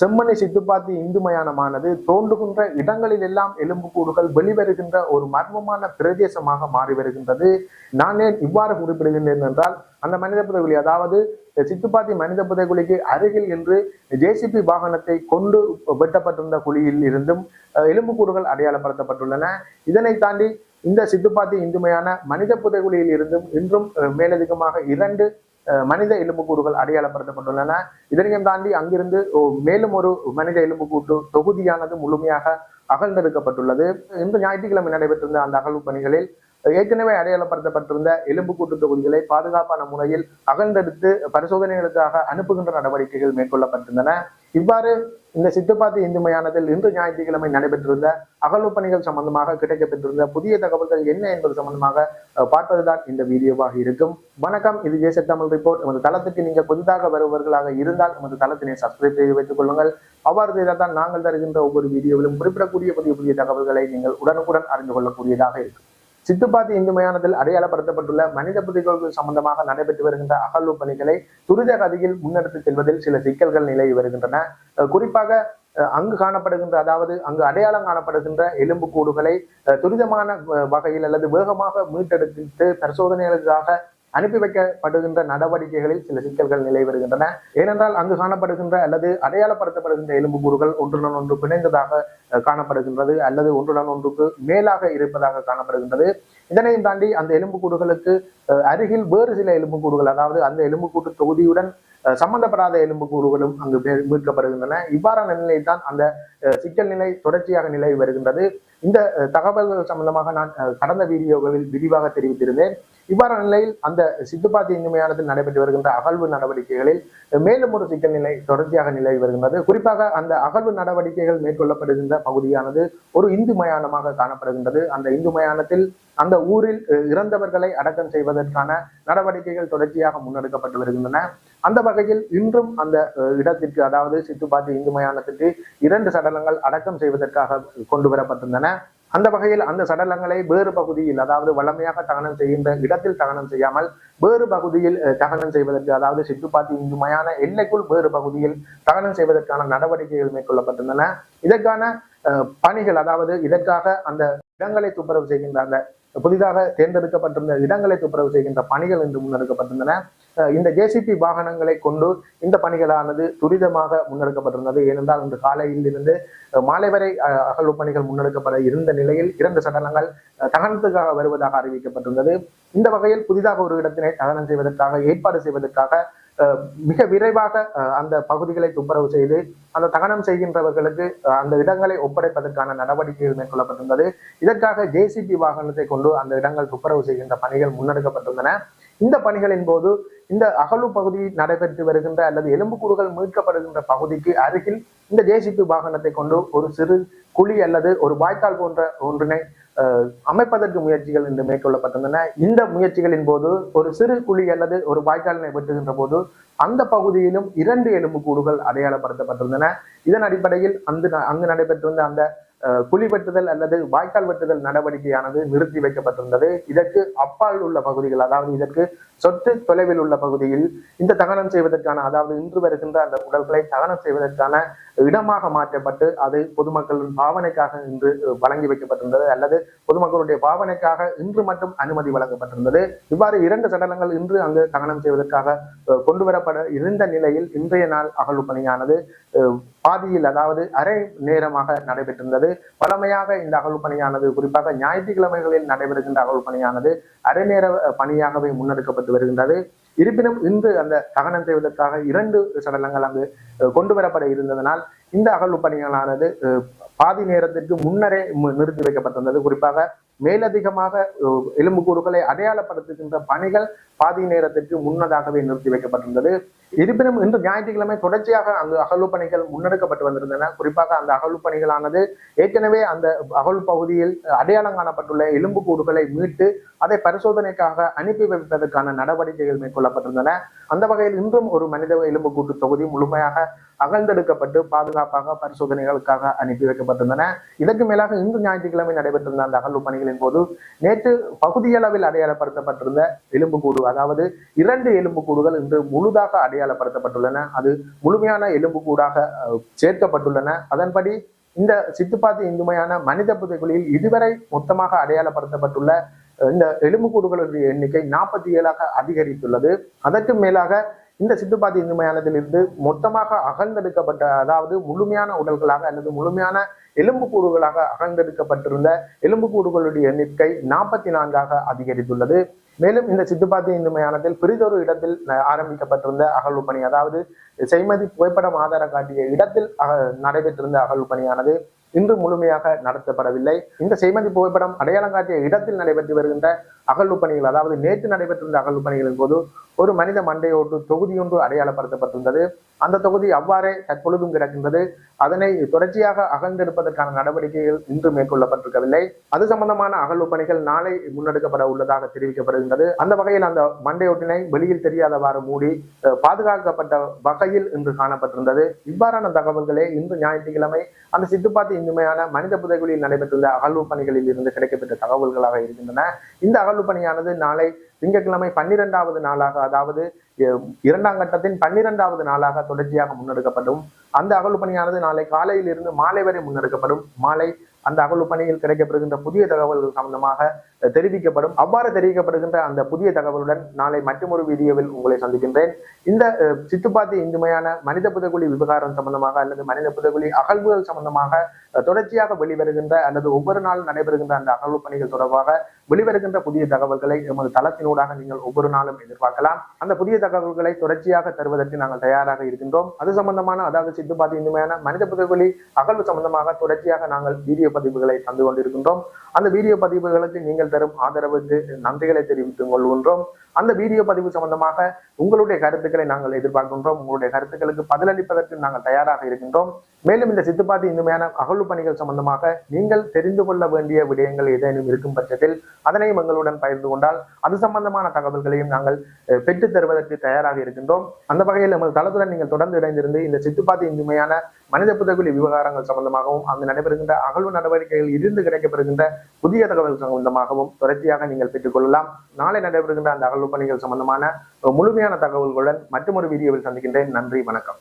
செம்மணி சித்துப்பாத்தி இந்து மயானமானது தோன்றுகின்ற இடங்களில் எல்லாம் எலும்புக்கூடுகள் வெளிவருகின்ற ஒரு மர்மமான பிரதேசமாக மாறி வருகின்றது. நான் ஏன் இவ்வாறு குறிப்பிடுகின்றேன் என்றால் அந்த மனித புதைகுழி அதாவது சித்துப்பாத்தி மனித புதைகுழிக்கு அருகில் என்று ஜேசிபி வாகனத்தை கொண்டு வெட்டப்பட்டிருந்த குழியில் இருந்தும் எலும்புக்கூடுகள் அடையாளப்படுத்தப்பட்டுள்ளன. இதனை தாண்டி இந்த சித்துப்பாத்தி இந்துமையான மனித புதைகுழியில் இருந்தும் இன்றும் மேலதிகமாக இரண்டு மனித எலும்புக்கூடுகள் அடையாளப்படுத்தப்பட்டுள்ளன இதனையும் தாண்டி அங்கிருந்து மேலும் ஒரு மனித எலும்புக்கூட்டு தொகுதியானது முழுமையாக அகழ்ந்தெடுக்கப்பட்டுள்ளது. இந்த ஞாயிற்றுக்கிழமை நடைபெற்றிருந்த அந்த அகழ்வு பணிகளில் ஏற்கனவே அடையாளப்படுத்தப்பட்டிருந்த எலும்புக்கூட்டு தொகுதிகளை பாதுகாப்பான முறையில் அகழ்ந்தெடுத்து பரிசோதனைகளுக்காக அனுப்புகின்ற நடவடிக்கைகள் மேற்கொள்ளப்பட்டிருந்தன. இவ்வாறு இந்த சித்துப்பாத்தி இந்து மயானத்தில் இன்று ஞாயிற்றுக்கிழமை நடைபெற்றிருந்த அகழ்வு பணிகள் சம்பந்தமாக கிடைக்கப்பெற்றிருந்த புதிய தகவல்கள் என்ன என்பது சம்பந்தமாக பார்ப்பதுதான் இந்த வீடியோவாக இருக்கும். வணக்கம் இது ஜேசட் தமிழ் ரிப்போர்ட். எமது தளத்துக்கு நீங்கள் புதிதாக வருபவர்களாக இருந்தால் எமது தளத்தினை சப்ஸ்கிரைப் செய்து வைத்துக் கொள்ளுங்கள். அவ்வாறு செய்தால் தான் நாங்கள் தருகின்ற ஒவ்வொரு வீடியோவிலும் குறிப்பிடக்கூடிய புதிய புதிய தகவல்களை நீங்கள் உடனுக்குடன் அறிந்து கொள்ளக்கூடியதாக இருக்கும். சித்துப்பாத்தி இந்து மயானத்தில் அடையாளப்படுத்தப்பட்டுள்ள மனித புதைகோள்கள் சம்பந்தமாக நடைபெற்று வருகின்ற அகழ்வு பணிகளை துரித கதியில் முன்னெடுத்து செல்வதில் சில சிக்கல்கள் நிலவி வருகின்றன. குறிப்பாக அங்கு காணப்படுகின்ற அதாவது அங்கு அடையாளம் காணப்படுகின்ற எலும்பு கூடுகளை துரிதமான வகையில் அல்லது வேகமாக மீட்டெடுத்து பரிசோதனைகளுக்காக அனுப்பி வைக்கப்படுகின்ற நடவடிக்கைகளில் சில சிக்கல்கள் நிலை வருகின்றன ஏனென்றால் அங்கு காணப்படுகின்ற அல்லது அடையாளப்படுத்தப்படுகின்ற எலும்புக்கூறுகள் ஒன்றுடன் ஒன்று பிணைந்ததாக காணப்படுகின்றது அல்லது ஒன்றுடன் ஒன்றுக்கு மேலாக இருப்பதாக காணப்படுகின்றது. இதனையும் தாண்டி அந்த எலும்புக்கூடுகளுக்கு அருகில் வேறு சில எலும்புக்கூடுகள் அதாவது அந்த எலும்புக்கூட்டு தொகுதியுடன் சம்பந்தப்படாத எலும்புக்கூறுகளும் அங்கு மீட்கப்படுகின்றன. இவ்வாறான நிலையில் தான் அந்த சிக்கல் நிலை தொடர்ச்சியாக நிலவி வருகின்றது. இந்த தகவல்கள் சம்பந்தமாக நான் கடந்த வீடியோகளில் விரிவாக தெரிவித்திருந்தேன். இவ்வாறான நிலையில் அந்த சித்துப்பாத்தி இனிமையானது நடைபெற்று வருகின்ற அகழ்வு நடவடிக்கைகளில் மேலும் ஒரு சிக்கல் நிலை தொடர்ச்சியாக நிலவி வருகின்றது. குறிப்பாக அந்த அகழ்வு நடவடிக்கைகள் மேற்கொள்ளப்படுகின்ற பகுதியானது ஒரு இந்து மயானமாக காணப்படுகின்றது. அந்த இந்து மயானத்தில் அந்த ஊரில் இறந்தவர்களை அடக்கம் செய்வதற்கான நடவடிக்கைகள் தொடர்ச்சியாக முன்னெடுக்கப்பட்டு வருகின்றன. அந்த வகையில் இன்றும் அந்த இடத்திற்கு அதாவது சித்துப்பாத்தி இந்து மயானத்திற்கு இரண்டு சடலங்கள் அடக்கம் செய்வதற்காக கொண்டு வரப்பட்டிருந்தன அந்த வகையில் அந்த சடலங்களை வேறு பகுதியில் அதாவது வளமையாக தகனம் செய்கின்ற இடத்தில் தகனம் செய்யாமல் வேறு பகுதியில் தகனம் செய்வதற்கு அதாவது சித்துப்பாத்தி இந்து மயான எல்லைக்குள் வேறு பகுதியில் தகனம் செய்வதற்கான நடவடிக்கைகள் மேற்கொள்ளப்பட்டிருந்தன. இதற்கான பணிகள் அதாவது இதற்காக அந்த இடங்களை துப்புரவு செய்கின்ற அந்த புதிதாக தேர்ந்தெடுக்கப்பட்டிருந்த இடங்களை துப்புரவு செய்கின்ற பணிகள் இன்று முன்னெடுக்கப்பட்டிருந்தன. இந்த ஜேசிபி வாகனங்களை கொண்டு இந்த பணிகளானது துரிதமாக முன்னெடுக்கப்பட்டிருந்தது. ஏனென்றால் இன்று காலையில் இருந்து மாலை வரை அகழ்வு பணிகள் முன்னெடுக்கப்பட இருந்த நிலையில் இரண்டு சடலங்கள் தகனத்துக்காக வருவதாக அறிவிக்கப்பட்டிருந்தது. இந்த வகையில் புதிதாக ஒரு இடத்தினை தகனம் செய்வதற்காக ஏற்பாடு செய்வதற்காக மிக விரைவாக அந்த பகுதிகளை துப்புரவு செய்து அந்த தகனம் செய்கின்றவர்களுக்கு அந்த இடங்களை ஒப்படைப்பதற்கான நடவடிக்கைகள் மேற்கொள்ளப்பட்டிருந்தது. இதற்காக ஜேசிபி வாகனத்தை கொண்டு அந்த இடங்கள் துப்புரவு செய்கின்ற பணிகள் முன்னெடுக்கப்பட்டிருந்தன இந்த பணிகளின் போது இந்த அகலு பகுதி நடைபெற்று வருகின்ற அல்லது எலும்புக்கூடுகள் மீட்கப்படுகின்ற பகுதிக்கு அருகில் இந்த ஜேசிபி வாகனத்தை கொண்டு ஒரு சிறு குழி அல்லது ஒரு வாய்க்கால் போன்ற ஒன்றினை அமைப்பதற்கு முயற்சிகள் இன்று மேற்கொள்ளப்பட்டிருந்தன. இந்த முயற்சிகளின் போது ஒரு சிறு குழி அல்லது ஒரு வாய்க்காலினை வெட்டுகின்ற போது அந்த பகுதியிலும் இரண்டு எலும்புக்கூடுகள் அடையாளப்படுத்தப்பட்டிருந்தன. இதன் அடிப்படையில் அந்த அங்கு நடைபெற்றிருந்த அந்த குழி வெட்டுதல் அல்லது வாய்க்கால் வெட்டுதல் நடவடிக்கையானது நிறுத்தி வைக்கப்பட்டிருந்தது. இதற்கு அப்பால் உள்ள பகுதிகள் அதாவது இதற்கு சொத்து தொலைவில் உள்ள பகுதியில் இந்த தகனம் செய்வதற்கான அதாவது இன்று வருகின்ற அந்த உடல்களை தகனம் செய்வதற்கான இடமாக மாற்றப்பட்டு அது பொதுமக்களின் பாவனைக்காக இன்று வழங்கி வைக்கப்பட்டிருந்தது அல்லது பொதுமக்களுடைய பாவனைக்காக இன்று மட்டும் அனுமதி வழங்கப்பட்டிருந்தது. இவ்வாறு இரண்டு சடலங்கள் இன்று அங்கு தகனம் செய்வதற்காக கொண்டு வரப்பட இருந்த நிலையில் இன்றைய நாள் அகழ்வு பணியானது பாதியில் அதாவது அரை நேரமாக நடைபெற்றிருந்தது. பழமையாக இந்த அகழ்வு பணியானது குறிப்பாக ஞாயிற்றுக்கிழமைகளில் நடைபெறுகின்ற அகழ்வு பணியானது அரை நேர பணியாகவே முன்னெடுக்கப்பட்டு வருகின்றது. இருப்பினும் இன்று அந்த தகனம் செய்வதற்காக இரண்டு சடலங்கள் அங்கு கொண்டு வரப்பட இருந்ததனால் இந்த அகழ்வு பணிகளானது பாதி நேரத்திற்கு முன்னரே நிறுத்தி வைக்கப்பட்டிருந்தது. குறிப்பாக மேலதிகமாக எலும்புக்கூறுகளை அடையாளப்படுத்துகின்ற பணிகள் பாதி நேரத்திற்கு முன்னதாகவே நிறுத்தி வைக்கப்பட்டிருந்தது. இருப்பினும் இன்று ஞாயிற்றுக்கிழமை தொடர்ச்சியாக அங்கு அகழ்வு பணிகள் முன்னெடுக்கப்பட்டு வந்திருந்தன. குறிப்பாக அந்த அகழ்வு பணிகளானது ஏற்கனவே அந்த அகழ்வு பகுதியில் அடையாளம் காணப்பட்டுள்ள எலும்புக்கூடுகளை மீட்டு அதை பரிசோதனைக்காக அனுப்பி வைப்பதற்கான நடவடிக்கைகள் மேற்கொள்ளப்பட்டிருந்தன. அந்த வகையில் இன்றும் ஒரு மனித எலும்புக்கூட்டு தொகுதி முழுமையாக அகழ்ந்தெடுக்கப்பட்டு பாதுகாப்பாக பரிசோதனைகளுக்காக அனுப்பி வைக்கப்பட்டிருந்தன. இதற்கு மேலாக இன்று ஞாயிற்றுக்கிழமை நடைபெற்றிருந்த அந்த அகழ்வு பணிகளின் போது நேற்று பகுதியளவில் அடையாளப்படுத்தப்பட்டிருந்த எலும்புக்கூடு அதாவது இரண்டு எலும்புக்கூடுகள் இன்று முழுதாக அடையாளப்படுத்தப்பட்டுள்ளன. அது முழுமையான எலும்புக்கூடாக கூடாக சேர்க்கப்பட்டுள்ளன. அதன்படி இந்த சித்துப்பாத்தி இந்துமையான மனித புதைக்குழியில் இதுவரை மொத்தமாக அடையாளப்படுத்தப்பட்டுள்ள இந்த எலும்புக்கூடுகளுடைய எண்ணிக்கை நாற்பத்தி ஏழாக அதிகரித்துள்ளது. அதற்கு மேலாக இந்த சித்துப்பாத்தி இந்துமையானதிலிருந்து மொத்தமாக அகழ்ந்தெடுக்கப்பட்ட அதாவது முழுமையான உடல்களாக அல்லது முழுமையான எலும்புக்கூடுகளாக அகழ்ந்தெடுக்கப்பட்டிருந்த எலும்புக்கூடுகளுடைய எண்ணிக்கை நாற்பத்தி நான்காக அதிகரித்துள்ளது. மேலும் இந்த சித்துப்பாத்தி இந்துமையானத்தில் பிரிதொரு இடத்தில் அஹ், ஆரம்பிக்கப்பட்டிருந்த அகழ்வு பணி அதாவது செய்மதி புகைப்படம் ஆதார காட்டிய இடத்தில் அக- நடைபெற்றிருந்த அகழ்வு பணியானது இன்று முழுமையாக நடத்தப்படவில்லை. இந்த செய்மதி புகைப்படம் அடையாளம் காட்டிய இடத்தில் நடைபெற்று வருகின்ற அகழ்வு பணிகள் அதாவது நேற்று நடைபெற்றிருந்த அகழ்வு பணிகளின் போது ஒரு மனித மண்டையோட்டு தொகுதியொன்று அடையாளப்படுத்தப்பட்டிருந்தது அந்த தொகுதி அவ்வாறே தற்பொழுதும் கிடக்கின்றது. அதனை தொடர்ச்சியாக அகழ்ந்தெடுப்பதற்கான நடவடிக்கைகள் இன்று மேற்கொள்ளப்பட்டிருக்கவில்லை. அது சம்பந்தமான அகழ்வு பணிகள் நாளை முன்னெடுக்கப்பட உள்ளதாக தெரிவிக்கப்படுகின்றது. அந்த வகையில் அந்த மண்டையோட்டினை வெளியில் தெரியாதவாறு மூடி பாதுகாக்கப்பட்ட வகையில் இன்று காணப்பட்டிருந்தது. இவ்வாறான தகவல்களே இன்று ஞாயிற்றுக்கிழமை அந்த சித்துப்பாத்தி இந்துமையான மனித புதைகுழியில் நடைபெற்றுள்ள அகழ்வு பணிகளில் இருந்து கிடைக்கப்பெற்ற தகவல்களாக இருக்கின்றன. இந்த அகழ்வு பணியானது நாளை திங்கட்கிழமை பன்னிரெண்டாவது நாளாக அதாவது இரண்டாம் கட்டத்தின் பன்னிரெண்டாவது நாளாக தொடர்ச்சியாக முன்னெடுக்கப்படும். அந்த அகழ்வு பணியானது நாளை காலையில் இருந்து மாலை வரை முன்னெடுக்கப்படும். மாலை அந்த அகழ்வு பணியில் கிடைக்கப்படுகின்ற புதிய தகவல்கள் சம்பந்தமாக தெரிவிக்கப்படும். அவ்வாறு தெரிவிக்கப்படுகின்ற அந்த புதிய தகவலுடன் நாளை மற்றொரு வீடியோவில் உங்களை சந்திக்கின்றேன். இந்த சித்துப்பாத்தி இந்துமையான மனித புதகுலி விவகாரம் சம்பந்தமாக அல்லது மனித புதகுலி அகழ்வுகள் சம்பந்தமாக தொடர்ச்சியாக வெளிவருகின்ற அல்லது ஒவ்வொரு நாளும் நடைபெறுகின்ற அந்த அகழ்வு பணிகள் தொடர்பாக வெளிவருகின்ற புதிய தகவல்களை எமது தளத்தினூடாக நீங்கள் ஒவ்வொரு நாளும் எதிர்பார்க்கலாம். அந்த புதிய தகவல்களை தொடர்ச்சியாக தருவதற்கு நாங்கள் தயாராக இருக்கின்றோம். அது சம்பந்தமான அதாவது சித்துப்பாத்தி இந்துமையான மனித புதகுலி அகழ்வு சம்பந்தமாக தொடர்ச்சியாக நாங்கள் வீடியோ பதிவுகளை தந்து கொண்டிருக்கின்றோம். அந்த வீடியோ பதிவுகளுக்கு நீங்கள் தரும் ஆதரவுக்கு நன்றிகளை தெரிவித்துக் கொள்கின்றோம். அந்த வீடியோ பதிவு சம்பந்தமாக உங்களுடைய கருத்துக்களை நாங்கள் எதிர்பார்க்கின்றோம். உங்களுடைய கருத்துக்களுக்கு பதிலளிப்பதற்கு நாங்கள் தயாராக இருக்கின்றோம். மேலும் இந்த சித்துப்பாத்தி இந்துமையான அகழ்வு பணிகள் சம்பந்தமாக நீங்கள் தெரிந்து கொள்ள வேண்டிய விடயங்கள் ஏதேனும் இருக்கும் பட்சத்தில் அதனையும் எங்களுடன் பகிர்ந்து கொண்டால் அது சம்பந்தமான தகவல்களையும் நாங்கள் பெற்றுத் தருவதற்கு தயாராக இருக்கின்றோம். அந்த வகையில் எமது தளத்துடன் நீங்கள் தொடர்ந்து இணைந்திருந்து இந்த சித்துப்பாத்தி இந்துமையான மனித புதகுலி விவகாரங்கள் சம்பந்தமாகவும் அங்கு நடைபெறுகின்ற அகழ்வு நடவடிக்கைகள் இருந்து கிடைக்கப்படுகின்ற புதிய தகவல் சம்பந்தமாகவும் தொடர்ச்சியாக நீங்கள் பெற்றுக்கொள்ளலாம் நாளை நடைபெறுகின்ற அந்த அகழ்வு பணிகள் சம்பந்தமான முழுமையான தகவல்களுடன் மற்றொரு வீடியோவில் சந்திக்கின்றேன். நன்றி வணக்கம்.